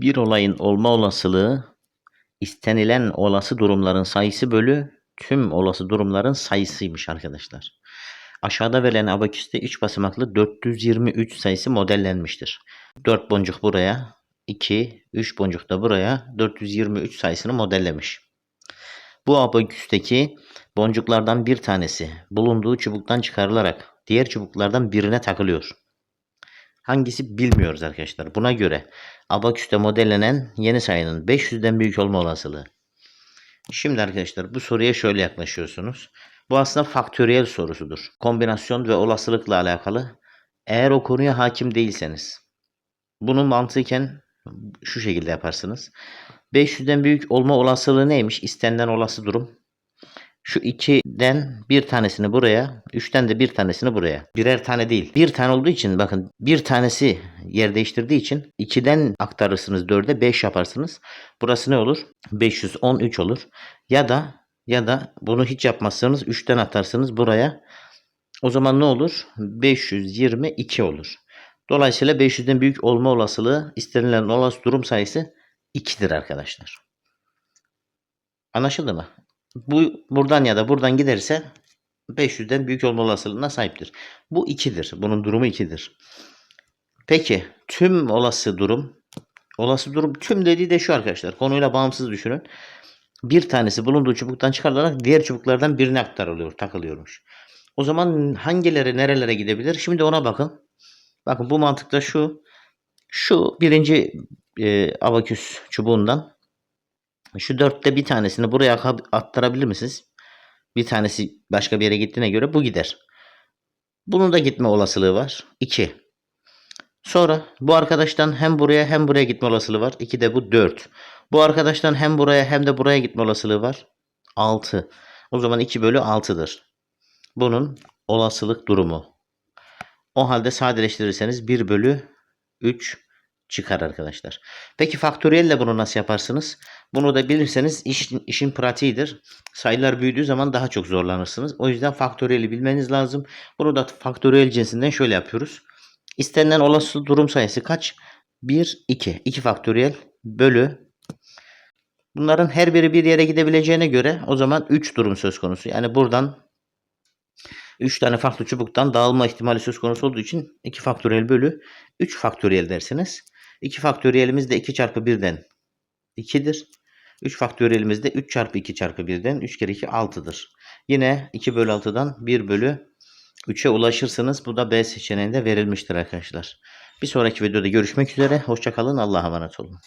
Bir olayın olma olasılığı istenilen olası durumların sayısı bölü tüm olası durumların sayısıymış arkadaşlar. Aşağıda verilen abaküste 3 basamaklı 423 sayısı modellenmiştir. 4 boncuk buraya, 2, 3 boncuk da buraya 423 sayısını modellemiş. Bu abaküsteki boncuklardan bir tanesi bulunduğu çubuktan çıkarılarak diğer çubuklardan birine takılıyor. Hangisi bilmiyoruz arkadaşlar. Buna göre abaküste modellenen yeni sayının 500'den büyük olma olasılığı. Şimdi arkadaşlar bu soruya şöyle yaklaşıyorsunuz. Bu aslında faktöriyel sorusudur. Kombinasyon ve olasılıkla alakalı. Eğer o konuya hakim değilseniz bunu mantıken şu şekilde yaparsınız. 500'den büyük olma olasılığı neymiş? İstenilen olası durum. Şu 2'den bir tanesini buraya, 3'ten de bir tanesini buraya. Birer tane değil. Bir tane olduğu için bakın bir tanesi yer değiştirdiği için 2'den aktarırsınız 4'e 5 yaparsınız. Burası ne olur? 513 olur. Ya da ya da bunu hiç yapmazsanız 3'ten atarsınız buraya. O zaman ne olur? 522 olur. Dolayısıyla 500'den büyük olma olasılığı istenilen olası durum sayısı 2'dir arkadaşlar. Anlaşıldı mı? Bu buradan ya da buradan giderse 500'den büyük olma olasılığına sahiptir. Bu 2'dir. Bunun durumu 2'dir. Peki tüm olası durum olası durum tüm dediği de şu arkadaşlar. Konuyla bağımsız düşünün. Bir tanesi bulunduğu çubuktan çıkarılarak diğer çubuklardan birine aktarılıyor, takılıyormuş. O zaman hangileri nerelere gidebilir? Şimdi ona bakın. Bakın bu mantıkta şu. Şu birinci e, abaküs çubuğundan şu dörtte bir tanesini buraya ak- aktarabilir misiniz? Bir tanesi başka bir yere gittiğine göre bu gider. Bunun da gitme olasılığı var. 2. Sonra bu arkadaştan hem buraya hem buraya gitme olasılığı var. 2 de bu 4. Bu arkadaştan hem buraya hem de buraya gitme olasılığı var. 6. O zaman 2 bölü 6'dır. Bunun olasılık durumu. O halde sadeleştirirseniz 1 bölü 3 çıkar arkadaşlar. Peki faktöriyelle bunu nasıl yaparsınız? Bunu da bilirseniz işin, işin pratiğidir. Sayılar büyüdüğü zaman daha çok zorlanırsınız. O yüzden faktöriyeli bilmeniz lazım. Bunu da faktöriyel cinsinden şöyle yapıyoruz. İstenilen olası durum sayısı kaç? 1, 2. 2 faktöriyel bölü. Bunların her biri bir yere gidebileceğine göre o zaman 3 durum söz konusu. Yani buradan 3 tane farklı çubuktan dağılma ihtimali söz konusu olduğu için 2 faktöriyel bölü 3 faktöriyel dersiniz. 2 faktöriyelimiz de 2 çarpı 1'den 2'dir. 3 faktöriyelimiz de 3 çarpı 2 çarpı 1'den 3 kere 2 6'dır. Yine 2 bölü 6'dan 1 bölü 3'e ulaşırsınız. Bu da B seçeneğinde verilmiştir arkadaşlar. Bir sonraki videoda görüşmek üzere. Hoşçakalın. Allah'a emanet olun.